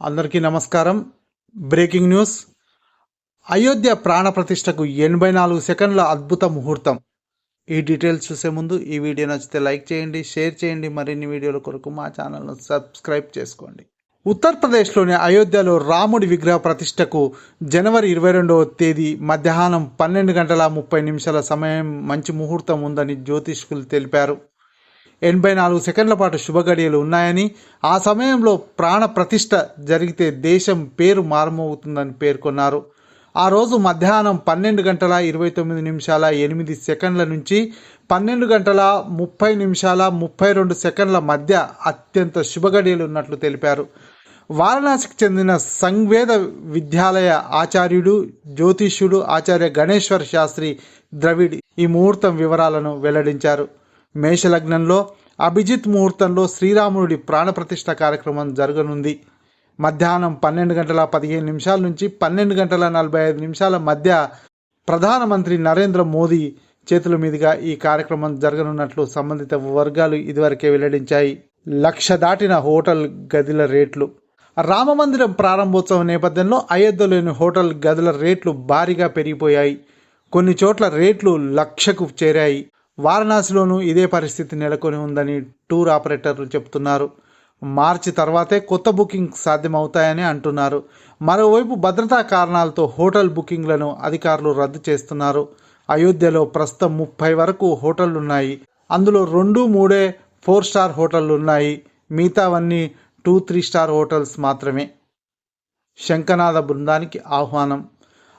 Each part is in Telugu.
అందరికీ నమస్కారం. Breaking news. అయోధ్య ప్రాణప్రతిష్టకు ఎనభై నాలుగు సెకండ్ల అద్భుత ముహూర్తం. ఈ డీటెయిల్స్ చూసే ముందు ఈ వీడియో నచ్చితే లైక్ చేయండి షేర్ చేయండి మరిన్ని వీడియోల కొరకు మా ఛానల్ను సబ్స్క్రైబ్ చేసుకోండి. ఉత్తరప్రదేశ్లోని అయోధ్యలో రాముడి విగ్రహ ప్రతిష్టకు జనవరి ఇరవై రెండవ తేదీ మధ్యాహ్నం పన్నెండు గంటల ముప్పై నిమిషాల సమయం మంచి ముహూర్తం ఉందని జ్యోతిష్కులు తెలిపారు. ఎనభై నాలుగు సెకండ్ల పాటు శుభగడియలు ఉన్నాయని ఆ సమయంలో ప్రాణ ప్రతిష్ట జరిగితే దేశం పేరు మారమవుతుందని పేర్కొన్నారు. ఆ రోజు మధ్యాహ్నం పన్నెండు గంటల ఇరవై తొమ్మిది నిమిషాల ఎనిమిది సెకండ్ల నుంచి పన్నెండు గంటల ముప్పై నిమిషాల ముప్పై రెండు సెకండ్ల మధ్య అత్యంత శుభగడియలు ఉన్నట్లు తెలిపారు. వారణాసికి చెందిన సంవేద విద్యాలయ ఆచార్యుడు జ్యోతిష్యుడు ఆచార్య గణేశ్వర్ శాస్త్రి ద్రవిడ్ ఈ ముహూర్తం వివరాలను వెల్లడించారు. మేషలగ్నంలో అభిజిత్ ముహూర్తంలో శ్రీరాముడి ప్రాణప్రతిష్ఠ కార్యక్రమం జరగనుంది. మధ్యాహ్నం పన్నెండు గంటల పదిహేను నిమిషాల నుంచి పన్నెండు గంటల నలభై ఐదు నిమిషాల మధ్య ప్రధానమంత్రి నరేంద్ర మోదీ చేతుల మీదుగా ఈ కార్యక్రమం జరగనున్నట్లు సంబంధిత వర్గాలు ఇదివరకే వెల్లడించాయి. లక్ష దాటిన హోటల్ గదిల రేట్లు. రామమందిరం ప్రారంభోత్సవం నేపథ్యంలో అయోధ్యలోని హోటల్ గదుల రేట్లు భారీగా పెరిగిపోయాయి. కొన్ని చోట్ల రేట్లు లక్షకు చేరాయి. వారణాసిలోనూ ఇదే పరిస్థితి నెలకొని ఉందని టూర్ ఆపరేటర్లు చెబుతున్నారు మార్చి తర్వాతే కొత్త బుకింగ్ సాధ్యమవుతాయని అంటున్నారు. మరోవైపు భద్రతా కారణాలతో హోటల్ బుకింగ్లను అధికారులు రద్దు చేస్తున్నారు. అయోధ్యలో ప్రస్తుతం ముప్పై వరకు హోటళ్ళున్నాయి. అందులో రెండు మూడే ఫోర్ స్టార్ హోటళ్ళు ఉన్నాయి మిగతావన్నీ టూ త్రీ స్టార్ హోటల్స్ మాత్రమే. శంకనాథ బృందానికి ఆహ్వానం.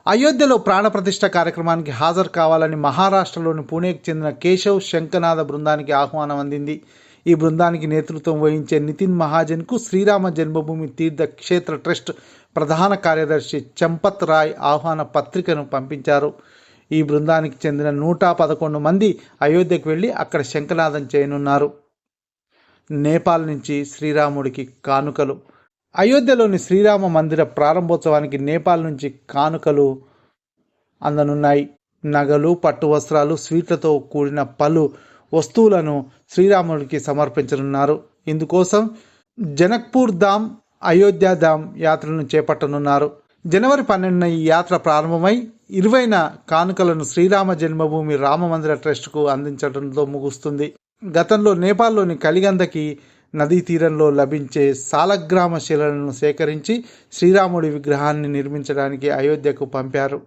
అయోధ్యలో ప్రాణప్రతిష్ఠ కార్యక్రమానికి హాజరు కావాలని మహారాష్ట్రలోని పూణేకి చెందిన కేశవ్ శంఖనాథ బృందానికి ఆహ్వానం అందింది. ఈ బృందానికి నేతృత్వం వహించే నితిన్ మహాజన్కు శ్రీరామ జన్మభూమి తీర్థ క్షేత్ర ట్రస్ట్ ప్రధాన కార్యదర్శి చంపత్ రాయ్ ఆహ్వాన పత్రికను పంపించారు. ఈ బృందానికి చెందిన నూట పదకొండు మంది అయోధ్యకు వెళ్ళి అక్కడ శంఖనాదం చేయనున్నారు. నేపాల్ నుంచి శ్రీరాముడికి కానుకలు. అయోధ్యలోని శ్రీరామ మందిర ప్రారంభోత్సవానికి నేపాల్ నుంచి కానుకలు అందనున్నాయి. నగలు పట్టు వస్త్రాలు స్వీట్లతో కూడిన పలు వస్తువులను శ్రీరాముడికి సమర్పించనున్నారు. ఇందుకోసం జనక్పూర్ ధామ్ అయోధ్య ధామ్ యాత్రను చేపట్టనున్నారు. జనవరి పన్నెండున ఈ యాత్ర ప్రారంభమై ఇరువైన కానుకలను శ్రీరామ జన్మభూమి రామమందిర ట్రస్టుకు అందించడంతో ముగుస్తుంది. గతంలో నేపాల్లోని కలిగందకి నదీ తీరంలో లభించే సాలగ్రామ శిలలను సేకరించి శ్రీరాముడి విగ్రహాన్ని నిర్మించడానికి అయోధ్యకు పంపారు.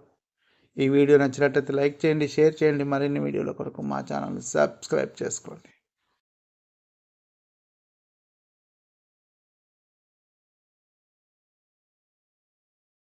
ఈ వీడియో నచ్చినట్లయితే లైక్ చేయండి షేర్ చేయండి. మరిన్ని వీడియోల కొరకు మా ఛానల్ సబ్స్క్రైబ్ చేసుకోండి.